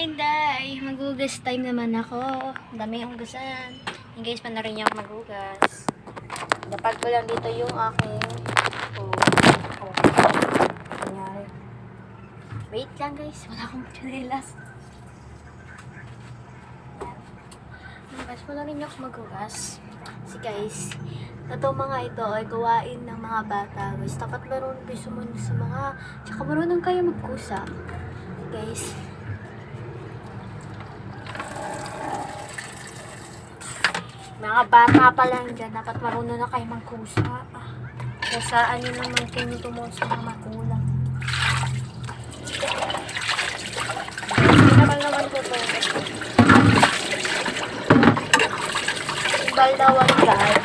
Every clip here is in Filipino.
Inday! Magugas time naman ako. Dami yung hugasan. Yung guys, pa na rin yung magugas. Dapat ko lang dito yung aking oh, oh. Wait lang guys, wala akong chinelas. Guys, wala rin ako magugas. Si guys, ito mga ito ay gawain ng mga bata. Guys, dapat marunong kayo sumunod sa mga, tsaka marunong kayo magkusa. Guys, Mga bata pa lang dyan, dapat marunong na kayo magkusa. Kasaan nyo naman kayo tumunod sa mga magulang. Hindi naman ko to. Baldawan guys.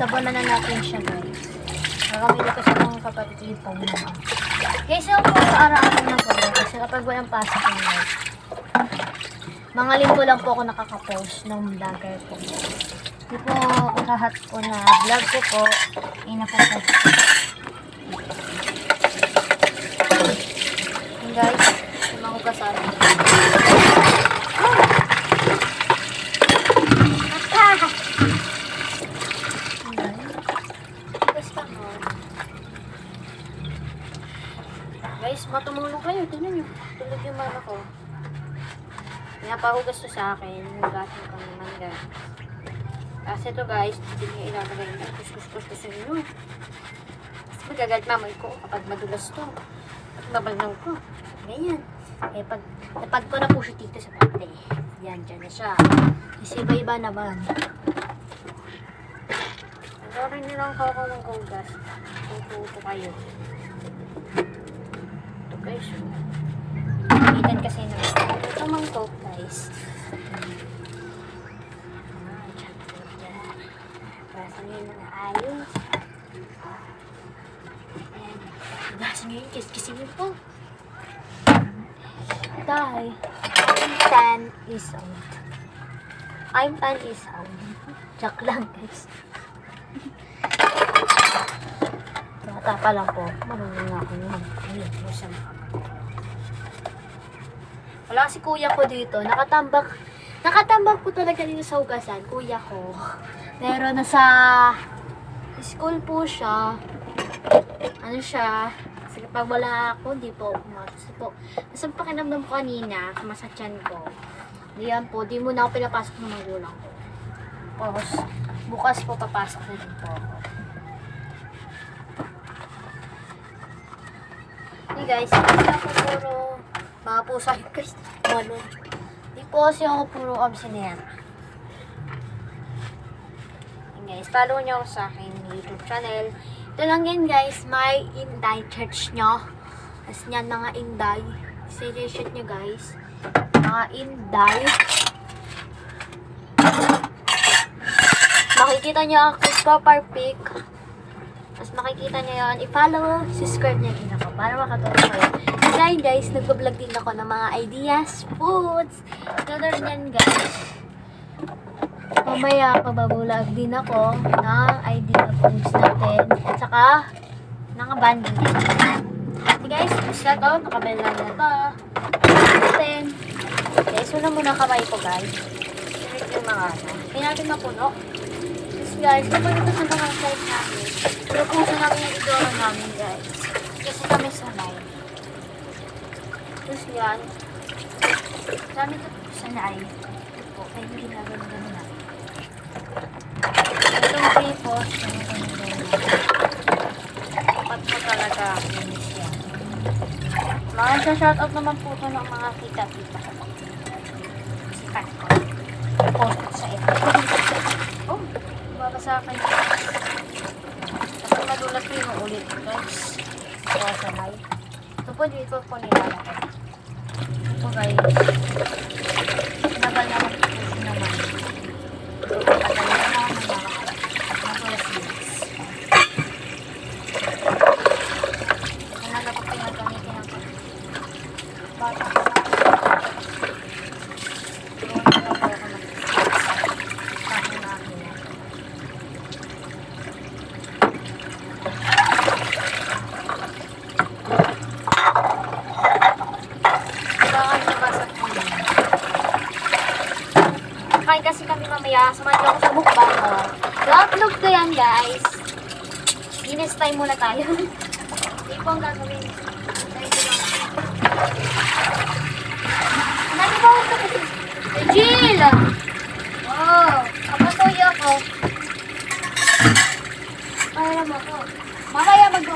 Sabunan na natin siya guys. Nakamili ko sa mga kapatid ipong naman. Guys, yung po araw-araw na po. Kasi kapag walang pasok yung guys. Mga linggo lang po ako nakaka-post ng vlogger ko. Hindi po lahat ko na vlog ko po, inapopost. Yun guys, yung mga hugasan. Ah! Yun, guys. Hugas lang, oh. Guys, matumulong kayo. Tingnan nyo. Tulog yung mama ko. Pinapahugas to sa akin. Hugasan ko naman guys. Kasi ito guys, hindi niya ilalagay na kuskus-kuskus nyo. Mas magagalit mamay ko kapag madulas to. At mabalnaw ko. Ganyan. Eh, pag, napag ko na po siya dito sa pate. Yan, dyan na siya. Kasi iba-iba naman. Sorry nyo lang ako ng hugas. Tututo kayo. Ito guys. Itan kasi na. Ito mang coke guys. Nyo na ayos. Ayan. Kiss-kissin nyo po. Die. Tan is out. I'm tan is out. Joke lang guys. Bata pa lang po. Marunong ako naman. Ayun, sa mga wala si kuya ko dito. Nakatambak. Nakatambak po talaga dito sa hugasan. Kuya ko. Pero nasa school po siya. Ano siya? Kasi pag wala ako, hindi po umatos po. Kasi pakinamdam ko kanina, sa tiyan ko. Diyan po, di muna ako pinapasok ng magulang ko. Tapos, bukas po papasok na din po ako. Hey guys, hindi ako puro mga pusa yung guys. Balon. Di po kasi ako puro absiner. Hey guys, follow nyo sa akin YouTube channel. Ito lang yan guys, may Inday Church nyo. As niyan mga Inday. Screenshot nyo guys. Mga Inday. Makikita nyo ang cover pic. Tapos makikita nyo yun. I-follow, subscribe nyo din ako para makatulong. Ngayon guys, nagbablog din ako ng mga ideas, foods. Tulad yan guys. Mamaya pababulag din ako ng idea foods natin. At saka, ng banding. Okay guys, tapos na to. Nakabel na na to. Natin. Okay, so na muna kamay ko guys. Ito yung mga ano. Hindi natin mapuno. Tapos guys, kapag ito sa mga site namin, Pinupuso namin yung idoro namin, guys. Kasi kami sanay. Yan. Kami ito sanay. Ito kaya hindi ginagano gano'n na. Itong ano gano'n gano'n Dapat po talaga, linis yan. Mga shoutout naman po ito ng mga kita-kita ko. Sikat ko. Post ko sa ito. Oh, babasa kayo. Kasi madulas ko yung ulit, guys. Kaya sabay. Ito po, dito po nilalagay. Ito po, guys. Nagal naman po po naman. Ito po, tagal na naman ng mga madulas guys. Ito na dapat pinagamitin ng bata ko lang. Ito na dapat ako mag- Kahit na akin yan. Mamaya. Samahan niyo ako sa mukbang ko. I-upload ko yan, guys. Minus time muna tayo. Hindi po ang gagawin. Ano ba ito kasi? Jill! Oh, kapatuyo ko. Para mo ko. Mamaya mag...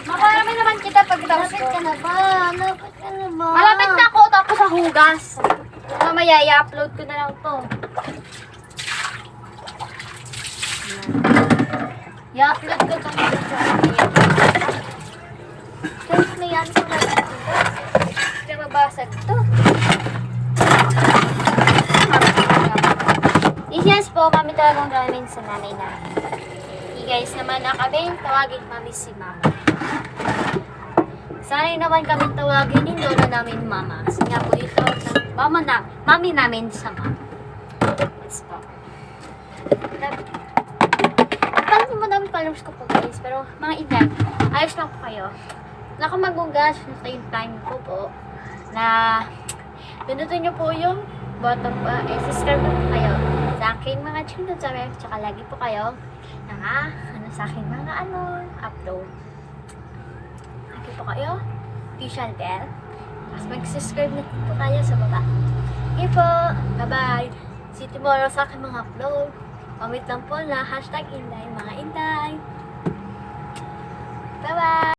Makarami naman kita pag tapos ko. Lapit ka na ba? Lapit ka na ba? Malapit na ako tapos sa hugas. Mamaya i-upload ko na lang to. I-upload ko to muna sa Guys, may mabasag to. Yes po, mami talagang namin sa nanay na. Hey guys, naman na kami, tawagin mami si mama. Sanay naman kami tawagin ni lola namin mama. Kasi nga po ito, mama na, mami namin sa mama. Yes po. Parang madami colors ko po guys, pero mga ilan, ayos lang po kayo. Akong magugas, nasa yung time ko po, na pinutin niyo po yung bottom pa, eh, subscribe po kayo sa aking mga channel mga, tsaka lagi po kayo, na ano sa aking mga ano, upload. Lagi po kayo, official bell. Tapos mag-subscribe na po kayo sa baba. Okay po, bye-bye. See you tomorrow sa aking mga upload. Comment lang po na hashtag Inday, mga Inday. Bye-bye!